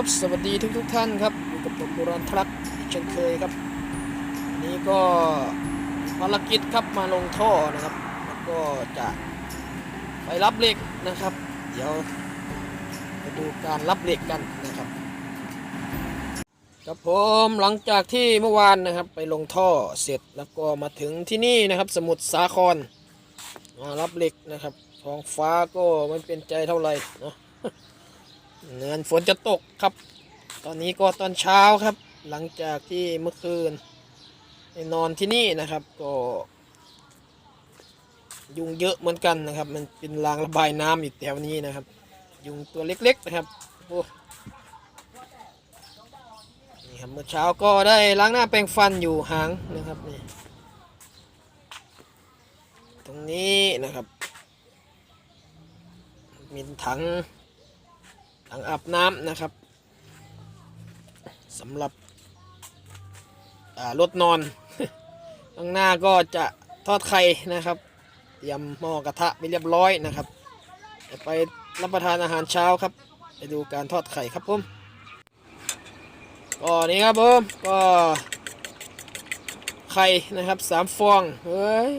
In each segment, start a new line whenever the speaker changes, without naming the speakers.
สวัสดีทุกทุกท่านครับอยู่กับผมโบราณทรักเช่นเคยครับนนี้ก็ภารกิจครับมาลงท่อนะครับ แล้วก็จะไปรับเหล็กนะครับ เดี๋ยวไปดูการรับเหล็กกันนะครับครับผมหลังจากที่เมื่อวานนะครับ ไปลงท่อเสร็จแล้วก็มาถึงที่นี่นะครับ สมุทรสาครมารับเหล็กนะครับท้องฟ้าก็ไม่เป็นใจเท่าไหร่เนาะ เงินฝนจะตกครับ ตอนนี้ก็ตอนเช้าครับ หลังจากที่เมื่อคืนไปนอนที่นี่นะครับก็ยุงเยอะเหมือนกันนะครับ มันเป็นรางระบายน้ำอยู่แถวนี้นะครับ ยุงตัวเล็กๆนะครับโอ้นี่ครับเมื่อเช้าก็ได้ล้างหน้าแปรงฟันอยู่หางนะครับนี่ตรงนี้นะครับ มีถัง ถังอาบน้ำนะครับสำหรับรถนอน ข้างหน้าก็จะทอดไข่นะครับเตรียมหม้อกระทะไปเรียบร้อยนะครับไปรับประทานอาหารเช้าครับ ไปดูการทอดไข่ครับผมก็นี่ครับผมก็ไข่นะครับสามฟองเฮ้ย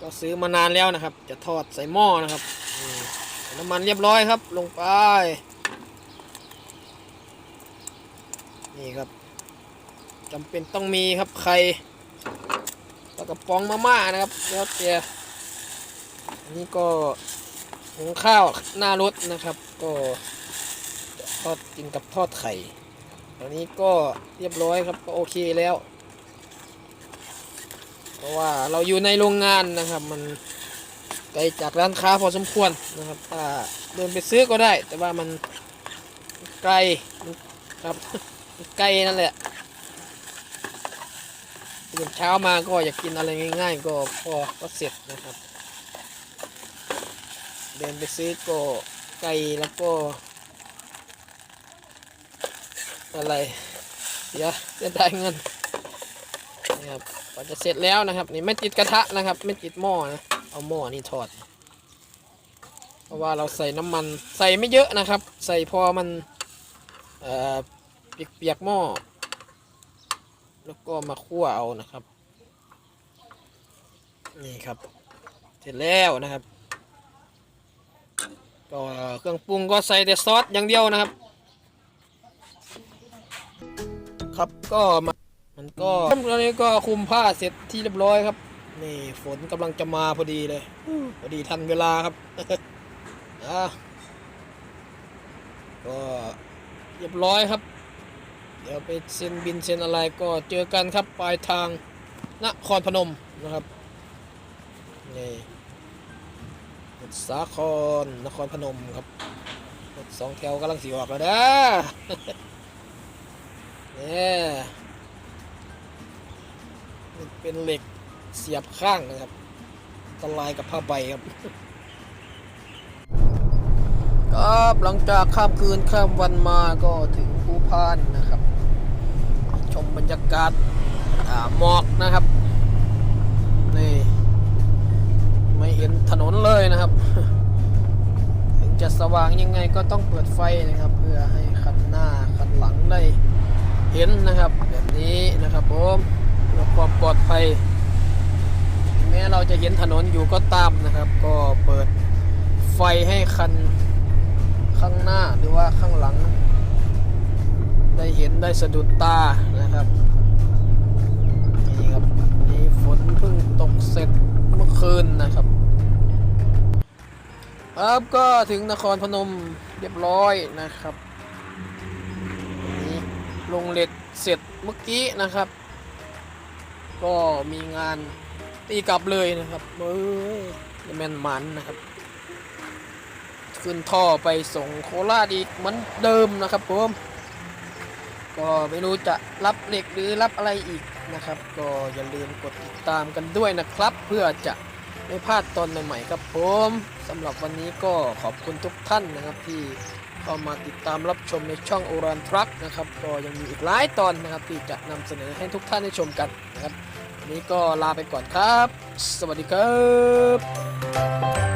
ก็ซื้อมานานแล้วนะครับ จะทอดใส่หม้อนะครับ น้ำมันเรียบร้อยครับ ลงไป นี่ครับจำเป็นต้องมีครับไข่ปลากระป๋องมาม่านะครับแล้วแต่อันนี้ก็หุงข้าวหน้ารถนะครับ ก็ทอดกินกับทอดไข่ตอนนี้ก็เรียบร้อยครับก็โอเคแล้ว เพราะว่าเราอยู่ในโรงงานนะครับมัน ไกลจากร้านค้าพอสมควรนะครับถ้าเดินไปซื้อก็ได้ แต่ว่ามันไกลครับไกลนั่นแหละตื่นเช้ามาก็อยากกินอะไรง่าย ๆ ก็พอก็เสร็จนะครับ เดินไปซื้อก็ไกลแล้วก็ อะไรเดี๋ยวจะได้เงินนะครับพอจะเสร็จแล้วนะครับ นี่ไม่ติดกระทะนะครับ ไม่ติดหม้อนะ เอาหม้อนี่ทอด เพราะว่าเราใส่น้ำมันใส่ไม่เยอะนะครับ ใส่พอมันเอ่อเปียกๆหม้อแล้วก็มาคั่วเอานะครับ นี่ครับ เสร็จแล้วนะครับก็เครื่องปรุงก็ใส่แต่ซอสอย่างเดียวนะครับ ครับก็มามันก็ตอนนี้ก็คุมผ้าเสร็จที่เรียบร้อยครับ นี่ฝนกำลังจะมาพอดีเลยพอดีทันเวลาครับก็เรียบร้อยครับ เดี๋ยวไปเซ็นบินเซ็นอะไรก็เจอกันครับปลายทางนครพนมนะครับนี่รถสาครนครพนมครับรถสองแถวกำลังสีออกแล้วนะเนี่ยเป็นเหล็ก เสียบข้างนะครับตรายกับผ้าใบครับ ครับหลังจากข้ามคืนข้ามวันมาก็ถึงภูพานนะครับ ชมบรรยากาศหมอกนะครับ นี่ ไม่เห็นถนนเลยนะครับ ถึงจะสว่างยังไงก็ต้องเปิดไฟนะครับ เพื่อให้คันหน้าคันหลังได้เห็นนะครับ แบบนี้นะครับผมเพื่อความปลอดภัย แม้เราจะเห็นถนนอยู่ก็ตามนะครับ ก็เปิดไฟให้คันข้างหน้าหรือว่าข้างหลัง ได้เห็นได้สะดุดตานะครับนี่ครับนี่ฝนเพิ่งตกเสร็จเมื่อคืนนะครับครับก็ถึงนครพนมเรียบร้อยนะครับนี่ลงเล็กเสร็จเมื่อกี้นะครับ ก็มีงาน ตีกลับเลยนะครับเอ้ยแมนมันนะครับ ขึ้นท่อไปส่งโคราชอีกเหมือนเดิมนะครับผมก็ไม่รู้จะรับเหล็กหรือรับอะไรอีกนะครับ ก็อย่าลืมกดติดตามกันด้วยนะครับ เพื่อจะไม่พลาดตอนใหม่ๆครับผมสำหรับวันนี้ก็ขอบคุณทุกท่านนะครับที่เข้ามาติดตามรับชมในช่องโอรานทรัคนะครับก็ยังมีอีกหลายตอนนะครับที่จะนำเสนอให้ทุกท่านได้ชมกันนะครับ นี้ก็ลาไปก่อนครับ สวัสดีครับ